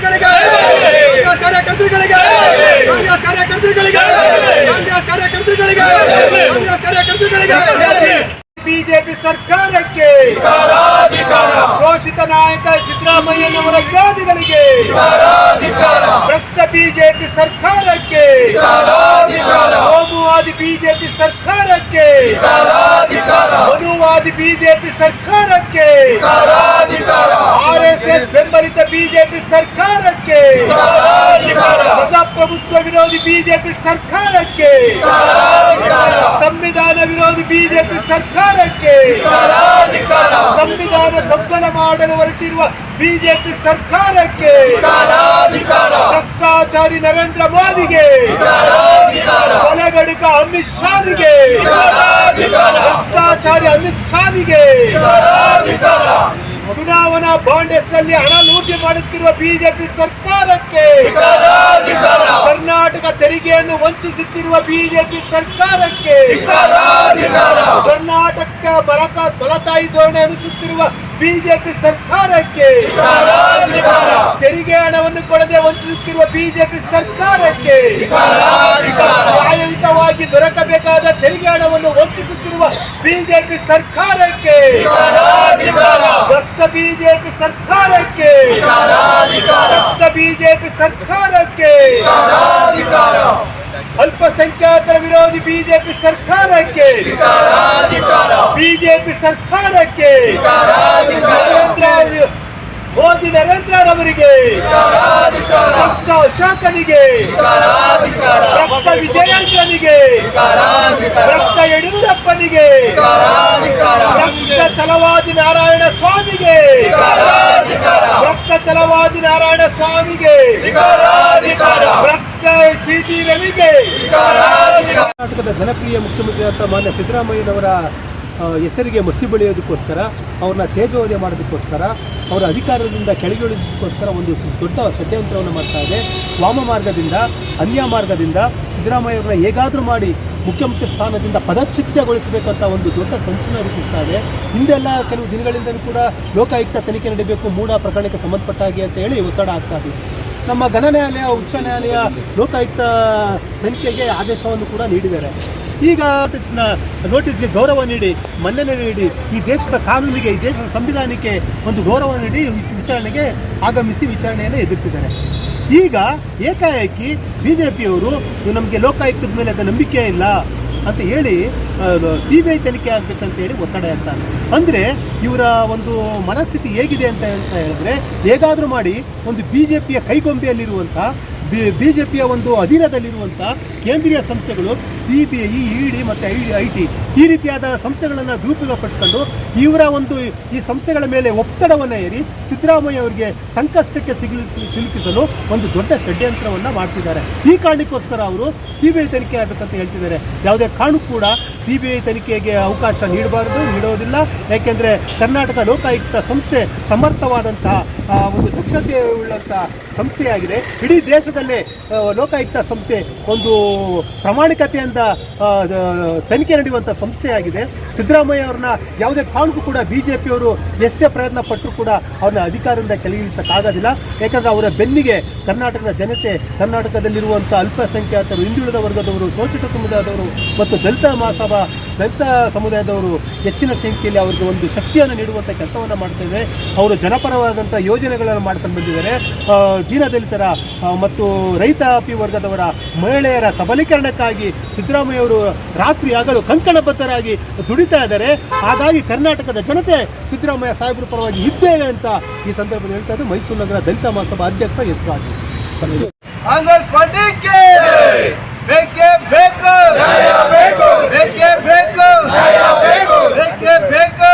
ಕಾರ್ಯಕರ್ತರುಗಳಿಗೆ ಕಾಂಗ್ರೆಸ್ ಕಾರ್ಯಕರ್ತರುಗಳಿಗೆ ಕಾಂಗ್ರೆಸ್ ಕಾರ್ಯಕರ್ತರುಗಳಿಗೆ ಕಾಂಗ್ರೆಸ್ ಕಾರ್ಯಕರ್ತರುಗಳಿಗೆ ಕಾಂಗ್ರೆಸ್ ಕಾರ್ಯಕರ್ತರುಗಳಿಗೆ ಬಿಜೆಪಿ ಸರ್ಕಾರಕ್ಕೆ ಘೋಷಿತ ನಾಯಕ ಸಿದ್ದರಾಮಯ್ಯನವರ ವಿರೋಧಿಗಳಿಗೆ ಭ್ರಷ್ಟ ಬಿಜೆಪಿ ಸರ್ಕಾರಕ್ಕೆ ಕೋಮುವಾದಿ ಬಿಜೆಪಿ ಸರ್ಕಾರಕ್ಕೆ ಮನುವಾದಿ ಬಿಜೆಪಿ ಸರ್ಕಾರಕ್ಕೆ ಆರ್ಎಸ್ಎಸ್ ಬೆಂಬಲಿತ ಬಿಜೆಪಿ ಸರ್ಕಾರಕ್ಕೆ. ಪ್ರಜಾಪ್ರಭುತ್ವ ವಿರೋಧಿ ಬಿಜೆಪಿ ಸರ್ಕಾರಕ್ಕೆ. ಸಂವಿಧಾನ ವಿರೋಧಿ ಬಿಜೆಪಿ ಸರ್ಕಾರಕ್ಕೆ. ಸಂವಿಧಾನ ದೊಂಗಲ ಮಾಡಲು ಹೊರಟಿರುವ ಬಿಜೆಪಿ ಸರ್ಕಾರಕ್ಕೆ. ಭ್ರಷ್ಟಾಚಾರಿ ನರೇಂದ್ರ ಮೋದಿಗೆ. ಕೊಲೆಗಡುಕ ಅಮಿತ್ ಶಾನಿಗೆ ಭ್ರಷ್ಟಾಚಾರಿ ಅಮಿತ್ ಶಾರಿಗೆ ಬಾಂಡ್ ಹೆಸರಲ್ಲಿ ಹಣ ಲೂಟಿ ಮಾಡುತ್ತಿರುವ ಬಿಜೆಪಿ ಸರ್ಕಾರಕ್ಕೆ ಕರ್ನಾಟಕ ತೆರಿಗೆಯನ್ನು ವಂಚಿಸುತ್ತಿರುವ ಬಿಜೆಪಿ ಸರ್ಕಾರಕ್ಕೆ ಕರ್ನಾಟಕ ಬಲತಾಯಿ ಧೋರಣೆ ಅನುಸುತ್ತಿರುವ ಬಿಜೆಪಿ ಸರ್ಕಾರಕ್ಕೆ. ತೆರಿಗೆ ಹಣವನ್ನು ಕೊಡದೆ ವಂಚಿಸುತ್ತಿರುವ ಬಿಜೆಪಿ ಸರ್ಕಾರಕ್ಕೆ. ನ್ಯಾಯಯುತವಾಗಿ ದೊರಕಬೇಕಾದ ತೆರಿಗೆ ಹಣವನ್ನು ವಂಚಿಸುತ್ತಿರುವ ಬಿಜೆಪಿ ಸರ್ಕಾರಕ್ಕೆ. ಭ್ರಷ್ಟ ಬಿಜೆಪಿ ಸರ್ಕಾರಕ್ಕೆ. ಭ್ರಷ್ಟ ಬಿಜೆಪಿ ಸರ್ಕಾರಕ್ಕೆ. ಅಲ್ಪಸಂಖ್ಯಾತರ ವಿರೋಧಿ ಬಿಜೆಪಿ ಸರ್ಕಾರಕ್ಕೆ. ಬಿಜೆಪಿ ಸರ್ಕಾರಕ್ಕೆ. ನರೇಂದ್ರ ಮೋದಿ ನರೇಂದ್ರರವರಿಗೆ ಭ್ರಷ್ಟ ಅಶೋಕನಿಗೆ. ಭ್ರಷ್ಟ ವಿಜಯೇಂದ್ರನಿಗೆ. ಭ್ರಷ್ಟ ಯಡಿಯೂರಪ್ಪನಿಗೆ. ಭ್ರಷ್ಟ ಚಲವಾದಿ ನಾರಾಯಣ ಸ್ವಾಮಿಗೆ. ಭ್ರಷ್ಟ ಛಲವಾದಿ ನಾರಾಯಣ ಸ್ವಾಮಿಗೆ. ಭ್ರಷ್ಟ ಕರ್ನಾಟಕದ ಜನಪ್ರಿಯ ಮುಖ್ಯಮಂತ್ರಿ ಅಂತ ಮಾನ್ಯ ಸಿದ್ದರಾಮಯ್ಯನವರ ಹೆಸರಿಗೆ ಮಸಿ ಬೆಳೆಯೋದಕ್ಕೋಸ್ಕರ, ಅವ್ರನ್ನ ತೇಜೋವಧೆ ಮಾಡೋದಕ್ಕೋಸ್ಕರ, ಅವರ ಅಧಿಕಾರದಿಂದ ಕೆಳಗಿಳಿದಕ್ಕೋಸ್ಕರ ಒಂದು ದೊಡ್ಡ ಷಡ್ಯಂತ್ರವನ್ನು ಮಾಡ್ತಾ ಇದೆ. ವಾಮ ಮಾರ್ಗದಿಂದ, ಅನ್ಯ ಮಾರ್ಗದಿಂದ ಸಿದ್ದರಾಮಯ್ಯವ್ರನ್ನ ಹೇಗಾದರೂ ಮಾಡಿ ಮುಖ್ಯಮಂತ್ರಿ ಸ್ಥಾನದಿಂದ ಪದಚ್ಯುತಗೊಳಿಸಬೇಕಂತ ಒಂದು ದೊಡ್ಡ ಸಂಚನ ರೂಪಿಸ್ತಾ ಇದೆ. ಹಿಂದೆಲ್ಲ ಕೆಲವು ದಿನಗಳಿಂದಲೂ ಕೂಡ ಲೋಕಾಯುಕ್ತ ತನಿಖೆ ನಡೆಯಬೇಕು ಮೂಢ ಪ್ರಕರಣಕ್ಕೆ ಸಂಬಂಧಪಟ್ಟ ಹಾಗೆ ಅಂತ ಹೇಳಿ ಒತ್ತಡ ಆಗ್ತಾ ಇದೆ. ನಮ್ಮ ಘನ ನ್ಯಾಯಾಲಯ, ಉಚ್ಚ ನ್ಯಾಯಾಲಯ, ಲೋಕಾಯುಕ್ತ ತನಿಖೆಗೆ ಆದೇಶವನ್ನು ಕೂಡ ನೀಡಿದ್ದಾರೆ. ಈಗ ನೋಟಿಸ್ಗೆ ಗೌರವ ನೀಡಿ, ಮನ್ನಣೆ ನೀಡಿ, ಈ ದೇಶದ ಕಾನೂನಿಗೆ, ಈ ದೇಶದ ಸಂವಿಧಾನಕ್ಕೆ ಒಂದು ಗೌರವ ನೀಡಿ ವಿಚಾರಣೆಗೆ ಆಗಮಿಸಿ ವಿಚಾರಣೆಯನ್ನು ಎದುರಿಸಿದ್ದಾರೆ. ಈಗ ಏಕಾಏಕಿ ಬಿ ಜೆ ಪಿಯವರು ನಮಗೆ ಲೋಕಾಯುಕ್ತದ ಮೇಲೆ ನಂಬಿಕೆ ಇಲ್ಲ. ಅಂತ ಹೇಳಿ ಸಿ ಬಿ ಐ ತನಿಖೆ ಆಗ್ಬೇಕಂತ ಹೇಳಿ ಒತ್ತಡ ಇರ್ತಾನೆ ಅಂದರೆ ಇವರ ಒಂದು ಮನಸ್ಥಿತಿ ಹೇಗಿದೆ ಅಂತ ಅಂತ ಹೇಳಿದ್ರೆ, ಹೇಗಾದರೂ ಮಾಡಿ ಒಂದು ಬಿ ಜೆ ಪಿಯ ಕೈಗೊಂಬೆಯಲ್ಲಿರುವಂಥ ಬಿ ಜೆ ಪಿಯ ಒಂದು ಅಧೀನದಲ್ಲಿರುವಂಥ ಕೇಂದ್ರೀಯ ಸಂಸ್ಥೆಗಳು C B I E D ಮತ್ತು ಐ ಐ ಟಿ. ಈ ರೀತಿಯಾದ ಸಂಸ್ಥೆಗಳನ್ನು ದುರುಪಯೋಗಪಡಿಸ್ಕೊಂಡು ಇವರ ಒಂದು ಈ ಸಂಸ್ಥೆಗಳ ಮೇಲೆ ಒತ್ತಡವನ್ನು ಏರಿ ಸಿದ್ದರಾಮಯ್ಯ ಅವರಿಗೆ ಸಂಕಷ್ಟಕ್ಕೆ ಸಿಗಲಿ ಸಿಲುಕಿಸಲು ಒಂದು ದೊಡ್ಡ ಷಡ್ಯಂತ್ರವನ್ನು ಮಾಡ್ತಿದ್ದಾರೆ. ಈ ಕಾರಣಕ್ಕೋಸ್ಕರ ಅವರು ಸಿ ಬಿ ಐ ತನಿಖೆ ಆಗಬೇಕಂತ ಹೇಳ್ತಿದ್ದಾರೆ. ಯಾವುದೇ ಕಾರಣಕ್ಕೂ ಕೂಡ ಸಿ ಬಿ ಐ ತನಿಖೆಗೆ ಅವಕಾಶ ನೀಡಬಾರದು, ನೀಡೋದಿಲ್ಲ. ಯಾಕೆಂದರೆ ಕರ್ನಾಟಕ ಲೋಕಾಯುಕ್ತ ಸಂಸ್ಥೆ ಸಮರ್ಥವಾದಂತಹ ಒಂದು ದಕ್ಷತೆ ಉಳ್ಳಂಥ ಸಂಸ್ಥೆಯಾಗಿದೆ. ಇಡೀ ದೇಶದಲ್ಲೇ ಲೋಕಾಯುಕ್ತ ಸಂಸ್ಥೆ ಒಂದು ಪ್ರಾಮಾಣಿಕತೆಯಿಂದ ದ- ತನಿಖೆ ನಡೆಯುವಂಥ ಸಂಸ್ಥೆಯಾಗಿದೆ. ಸಿದ್ದರಾಮಯ್ಯ ಅವ್ರನ್ನ ಯಾವುದೇ ಕಾರಣಕ್ಕೂ ಕೂಡ ಬಿ ಜೆ ಪಿಯವರು ಎಷ್ಟೇ ಪ್ರಯತ್ನ ಪಟ್ಟರೂ ಕೂಡ ಅವ್ರನ್ನ ಅಧಿಕಾರದಿಂದ ಕೆಳಗಿಳಿಸಕ್ಕಾಗೋದಿಲ್ಲ ಯಾಕಂದರೆ ಅವರ ಬೆನ್ನಿಗೆ ಕರ್ನಾಟಕದ ಜನತೆ ಕರ್ನಾಟಕದಲ್ಲಿರುವಂಥ ಅಲ್ಪಸಂಖ್ಯಾತರು, ಹಿಂದುಳಿದ ವರ್ಗದವರು, ಶೋಷಿತ ಸಮುದಾಯದವರು ಮತ್ತು ದಲಿತ ಮಹಾಸಭಾ ದಲಿತ ಸಮುದಾಯದವರು ಹೆಚ್ಚಿನ ಸಂಖ್ಯೆಯಲ್ಲಿ ಅವರಿಗೆ ಒಂದು ಶಕ್ತಿಯನ್ನು ನೀಡುವಂಥ ಕೆಲಸವನ್ನು ಮಾಡ್ತೇವೆ ಅವರು ಜನಪರವಾದಂಥ ಯೋಜನೆಗಳನ್ನು ಮಾಡ್ಕೊಂಡು ಬಂದಿದ್ದಾರೆ. ದೀನ ದೀನದಲಿತರ ಮತ್ತು ರೈತಾಪಿ ವರ್ಗದವರ ಮಹಿಳೆಯರ ಸಬಲೀಕರಣಕ್ಕಾಗಿ ಸಿದ್ದರಾಮಯ್ಯವರು ರಾತ್ರಿ ಆಗಲು ಕಂಕಣಬದ್ಧರಾಗಿ ದುಡಿತಾ ಇದ್ದಾರೆ. ಹಾಗಾಗಿ ಕರ್ನಾಟಕದ ಜನತೆ ಸಿದ್ದರಾಮಯ್ಯ ಸಾಹೇಬರ ಪರವಾಗಿ ಇದ್ದೇವೆ ಅಂತ ಈ ಸಂದರ್ಭದಲ್ಲಿ ಹೇಳ್ತಾ ಇದ್ದು ಮೈಸೂರು ನಗರ ದಲಿತ ಮಹಾಸಭಾ ಅಧ್ಯಕ್ಷ ಎಸ್ ರಾಜು ಕಾಂಗ್ರೆಸ್ ಪಾರ್ಟಿಗೆ ಬೇಕೇ ಬೇಕು. ಬೇಕೇ? ಬೇಕು. ಬೇಕೇ? ಬೇಕು.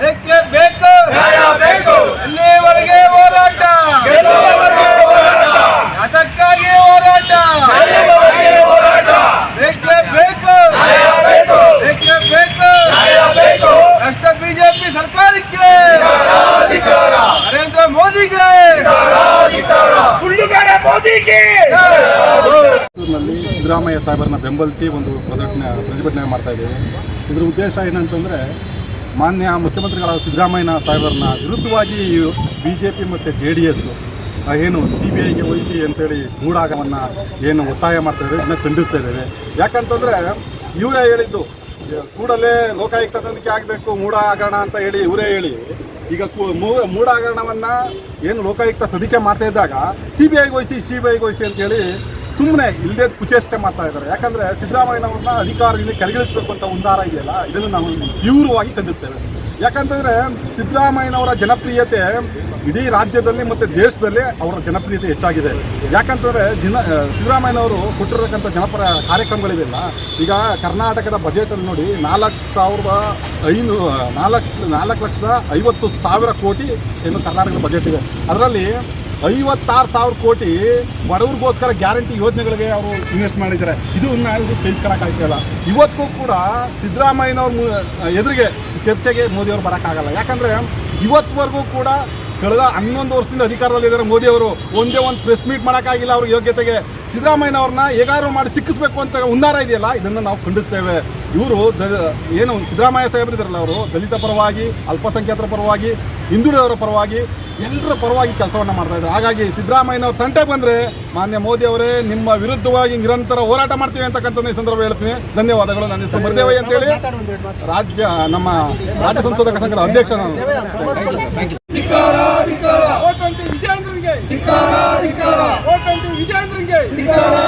ಬೇಕೇ? ಬೇಕು. ಇಲ್ಲಿವರೆಗೆ ಹೋರಾಟ? ಅದಕ್ಕಾಗಿ ಹೋರಾಟ. ಬೇಕೇ? ಬೇಕು. ಬೇಕೇ? ಬೇಕು. ಬಿಜೆಪಿ ಸರ್ಕಾರಕ್ಕೆ. ನರೇಂದ್ರ ಮೋದಿಗೆ. ಸುಳ್ಳುಗಾರ ಮೋದಿಗೆ. ನಲ್ಲಿ ಸಿದ್ದರಾಮಯ್ಯ ಸಾಹೇಬರನ್ನ ಬೆಂಬಲಿಸಿ ಒಂದು ಪ್ರದರ್ಶನ, ಪ್ರತಿಭಟನೆ ಮಾಡ್ತಾ ಇದರ ಉದ್ದೇಶ ಏನಂತಂದರೆ, ಮಾನ್ಯ ಮುಖ್ಯಮಂತ್ರಿಗಳಾದ ಸಿದ್ದರಾಮಯ್ಯನ ಸಾಹೇಬರನ್ನ ವಿರುದ್ಧವಾಗಿ ಬಿ ಜೆ ಪಿ ಮತ್ತು ಜೆ ಡಿ ಎಸ್ ಏನು ಸಿ ಬಿ ಐಗೆ ವಹಿಸಿ ಅಂತೇಳಿ ಮೂಡಾಗಮನ್ನು ಏನು ಒತ್ತಾಯ ಮಾಡ್ತಾ ಇದ್ದಾರೆ, ಇದನ್ನ ಖಂಡಿಸ್ತಾ ಇದ್ದೇವೆ. ಯಾಕಂತಂದರೆ, ಇವರೇ ಹೇಳಿದ್ದು, ಕೂಡಲೇ ಲೋಕಾಯುಕ್ತ ತನಿಖೆ ಆಗಬೇಕು ಮೂಢ ಹಗರಣ ಅಂತ ಹೇಳಿ ಇವರೇ ಹೇಳಿ. ಈಗ ಮೂಡಾಗರಣವನ್ನು ಏನು ಲೋಕಾಯುಕ್ತ ತನಿಖೆ ಮಾಡ್ತಾ ಇದ್ದಾಗ, ಸಿ ಬಿ ಐಗೆ ವಹಿಸಿ ಸಿ ಬಿ ಐಗೆ ವಹಿಸಿ ಅಂತೇಳಿ ಸುಮ್ಮನೆ ಇಲ್ಲದೆ ಕುಚೇಷ್ಟೆ ಮಾಡ್ತಾ ಇದ್ದಾರೆ. ಯಾಕಂದ್ರೆ ಸಿದ್ದರಾಮಯ್ಯನವ್ರನ್ನ ಅಧಿಕಾರದಿಂದ ಕೆಳಗಿಳಿಸಬೇಕು ಅಂತ ಉಂದಾರ ಇದೆಯಲ್ಲ, ಇದನ್ನು ನಾವು ತೀವ್ರವಾಗಿ ಖಂಡಿಸ್ತೇವೆ. ಯಾಕಂತಂದ್ರೆ ಸಿದ್ದರಾಮಯ್ಯನವರ ಜನಪ್ರಿಯತೆ ಇಡೀ ರಾಜ್ಯದಲ್ಲಿ ಮತ್ತು ದೇಶದಲ್ಲಿ ಅವರ ಜನಪ್ರಿಯತೆ ಹೆಚ್ಚಾಗಿದೆ. ಯಾಕಂತಂದ್ರೆ ಜನ ಸಿದ್ದರಾಮಯ್ಯನವರು ಕೊಟ್ಟಿರತಕ್ಕಂಥ ಜನಪರ ಕಾರ್ಯಕ್ರಮಗಳಿವೆಲ್ಲ, ಈಗ ಕರ್ನಾಟಕದ ಬಜೆಟಲ್ಲಿ ನೋಡಿ ನಾಲ್ಕು ಸಾವಿರದ ಐನೂ, ನಾಲ್ಕು ನಾಲ್ಕು ಲಕ್ಷದ ಐವತ್ತು ಸಾವಿರ ಕೋಟಿ ಏನು ಕರ್ನಾಟಕದ ಬಜೆಟ್ ಇದೆ. ಅದರಲ್ಲಿ ಐವತ್ತಾರು ಸಾವಿರ ಕೋಟಿ ಬಡವ್ರಿಗೋಸ್ಕರ ಗ್ಯಾರಂಟಿ ಯೋಜನೆಗಳಿಗೆ ಅವರು ಇನ್ವೆಸ್ಟ್ ಮಾಡಿದ್ದಾರೆ. ಇದು ಇವರು ಸಹಿಸ್ಕೊಳಕ್ಕಾಗ್ತಿಲ್ಲ. ಇವತ್ತು ಕೂಡ ಸಿದ್ದರಾಮಯ್ಯನವ್ರ ಎದುರಿಗೆ ಚರ್ಚೆಗೆ ಮೋದಿಯವರು ಬರೋಕ್ಕಾಗಲ್ಲ. ಯಾಕಂದರೆ ಇವತ್ತುವರೆಗೂ ಕೂಡ ಕಳೆದ ಹನ್ನೊಂದು ವರ್ಷದಿಂದ ಅಧಿಕಾರದಲ್ಲಿದ್ದಾರೆ ಮೋದಿಯವರು. ಒಂದೇ ಒಂದು ಪ್ರೆಸ್ ಮೀಟ್ ಮಾಡೋಕ್ಕಾಗಿಲ್ಲ ಅವ್ರ ಯೋಗ್ಯತೆಗೆ. ಸಿದ್ದರಾಮಯ್ಯನವ್ರನ್ನ ಹೇಗಾದ್ರು ಮಾಡಿ ಸಿಕ್ಕಿಸ್ಬೇಕು ಅಂತ ಹುನ್ನಾರ ಇದೆಯಲ್ಲ? ಇದನ್ನು ನಾವು ಖಂಡಿಸ್ತೇವೆ. ಇವರು ದ ಏನು ಸಿದ್ದರಾಮಯ್ಯ ಸಾಹೇಬರಿದ್ದಾರಲ್ಲ ಅವರು ದಲಿತ ಪರವಾಗಿ ಅಲ್ಪಸಂಖ್ಯಾತರ ಪರವಾಗಿ ಹಿಂದುಳಿದವರ ಪರವಾಗಿ ಎಲ್ಲರ ಪರವಾಗಿ ಕೆಲಸವನ್ನು ಮಾಡ್ತಾ ಇದ್ದಾರೆ. ಹಾಗಾಗಿ ಸಿದ್ದರಾಮಯ್ಯನವ್ರ ತಂಟೆ ಬಂದರೆ ಮಾನ್ಯ ಮೋದಿ ಅವರೇ ನಿಮ್ಮ ವಿರುದ್ಧವಾಗಿ ನಿರಂತರ ಹೋರಾಟ ಮಾಡ್ತೀವಿ ಅಂತಕ್ಕಂಥ ಈ ಸಂದರ್ಭ ಹೇಳ್ತೀನಿ. ಧನ್ಯವಾದಗಳು. ನನ್ನ ಹೆಸರು ಮೃದೇವಯ್ಯ ಅಂತೇಳಿ ರಾಜ್ಯ ನಮ್ಮ ರಾಜ್ಯ ಸಂಶೋಧಕ ಸಂಘದ ಅಧ್ಯಕ್ಷ ನಾನು. ವಿಜಯೇಂದ್ರ